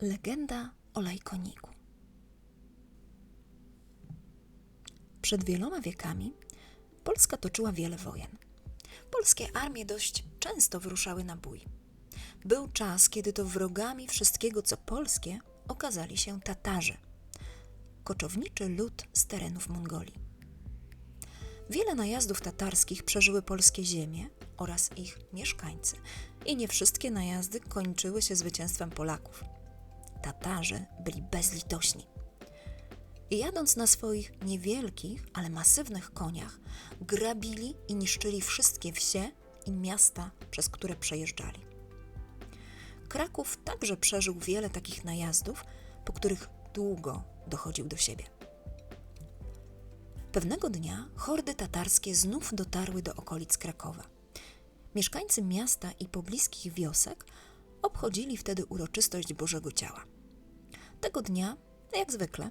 Legenda o lajkoniku. Przed wieloma wiekami Polska toczyła wiele wojen. Polskie armie dość często wyruszały na bój. Był czas, kiedy to wrogami wszystkiego, co polskie, okazali się Tatarzy, koczowniczy lud z terenów Mongolii. Wiele najazdów tatarskich przeżyły polskie ziemie oraz ich mieszkańcy, i nie wszystkie najazdy kończyły się zwycięstwem Polaków. Tatarzy byli bezlitośni. Jadąc na swoich niewielkich, ale masywnych koniach, grabili i niszczyli wszystkie wsie i miasta, przez które przejeżdżali. Kraków także przeżył wiele takich najazdów, po których długo dochodził do siebie. Pewnego dnia hordy tatarskie znów dotarły do okolic Krakowa. Mieszkańcy miasta i pobliskich wiosek obchodzili wtedy uroczystość Bożego Ciała. Tego dnia, jak zwykle,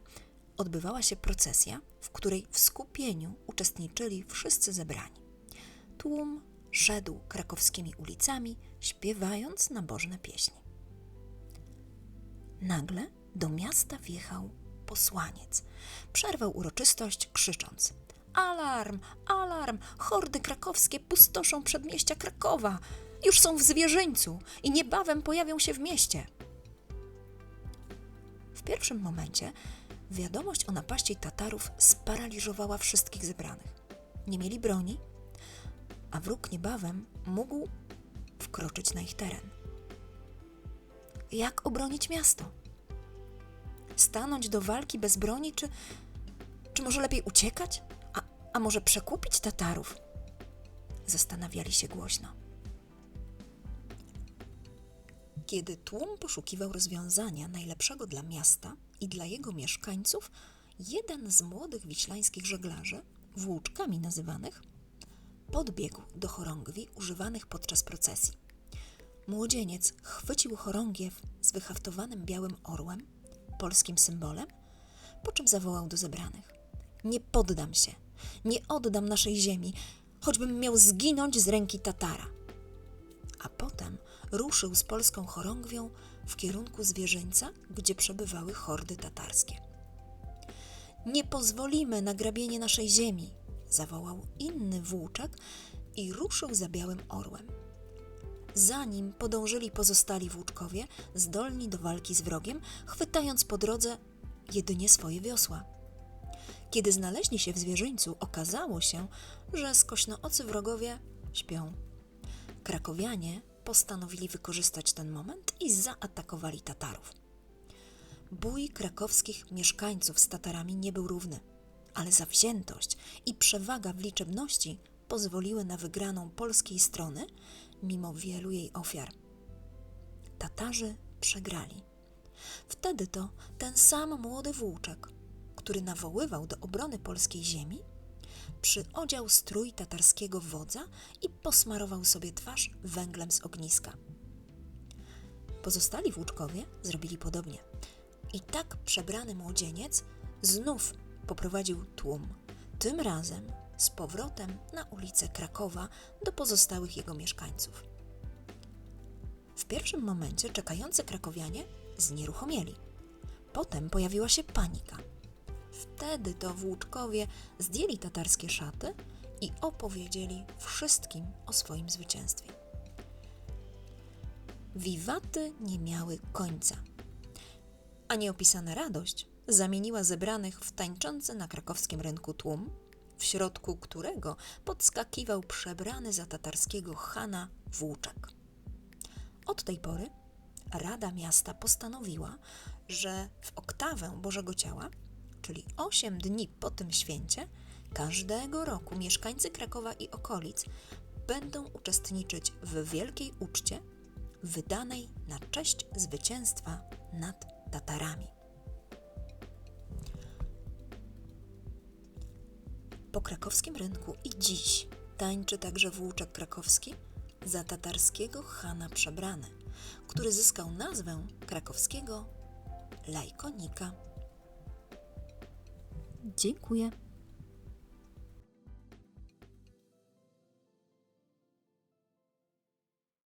odbywała się procesja, w której w skupieniu uczestniczyli wszyscy zebrani. Tłum szedł krakowskimi ulicami, śpiewając nabożne pieśni. Nagle do miasta wjechał posłaniec. Przerwał uroczystość, krzycząc: Alarm! Alarm! Hordy krakowskie pustoszą przedmieścia Krakowa! Już są w zwierzyńcu i niebawem pojawią się w mieście. Pierwszym momencie wiadomość o napaści Tatarów sparaliżowała wszystkich zebranych. Nie mieli broni, a wróg niebawem mógł wkroczyć na ich teren. Jak obronić miasto? Stanąć do walki bez broni, czy, czy może lepiej uciekać? A, a może przekupić Tatarów? Zastanawiali się głośno. Kiedy tłum poszukiwał rozwiązania najlepszego dla miasta i dla jego mieszkańców, jeden z młodych wiślańskich żeglarzy, włóczkami nazywanych, podbiegł do chorągwi używanych podczas procesji. Młodzieniec chwycił chorągiew z wyhaftowanym białym orłem, polskim symbolem, po czym zawołał do zebranych: Nie poddam się, nie oddam naszej ziemi, choćbym miał zginąć z ręki Tatara. A potem ruszył z polską chorągwią w kierunku zwierzyńca, gdzie przebywały hordy tatarskie. Nie pozwolimy na grabienie naszej ziemi, zawołał inny włóczek i ruszył za białym orłem. Za nim podążyli pozostali włóczkowie, zdolni do walki z wrogiem, chwytając po drodze jedynie swoje wiosła. Kiedy znaleźli się w zwierzyńcu, okazało się, że skośnoocy wrogowie śpią. Krakowianie postanowili wykorzystać ten moment i zaatakowali Tatarów. Bój krakowskich mieszkańców z Tatarami nie był równy, ale zawziętość i przewaga w liczebności pozwoliły na wygraną polskiej strony, mimo wielu jej ofiar. Tatarzy przegrali. Wtedy to ten sam młody włóczek, który nawoływał do obrony polskiej ziemi, przyodział strój tatarskiego wodza i posmarował sobie twarz węglem z ogniska. Pozostali włóczkowie zrobili podobnie. I tak przebrany młodzieniec znów poprowadził tłum, tym razem z powrotem na ulicę Krakowa do pozostałych jego mieszkańców. W pierwszym momencie czekający krakowianie znieruchomieli. Potem pojawiła się panika. Wtedy to włóczkowie zdjęli tatarskie szaty i opowiedzieli wszystkim o swoim zwycięstwie. Wiwaty nie miały końca, a nieopisana radość zamieniła zebranych w tańczący na krakowskim rynku tłum, w środku którego podskakiwał przebrany za tatarskiego chana włóczek. Od tej pory Rada Miasta postanowiła, że w oktawę Bożego Ciała, czyli osiem dni po tym święcie, każdego roku mieszkańcy Krakowa i okolic będą uczestniczyć w wielkiej uczcie wydanej na cześć zwycięstwa nad Tatarami. Po krakowskim rynku i dziś tańczy także włóczek krakowski za tatarskiego chana przebrany, który zyskał nazwę krakowskiego lajkonika. Dziękuję.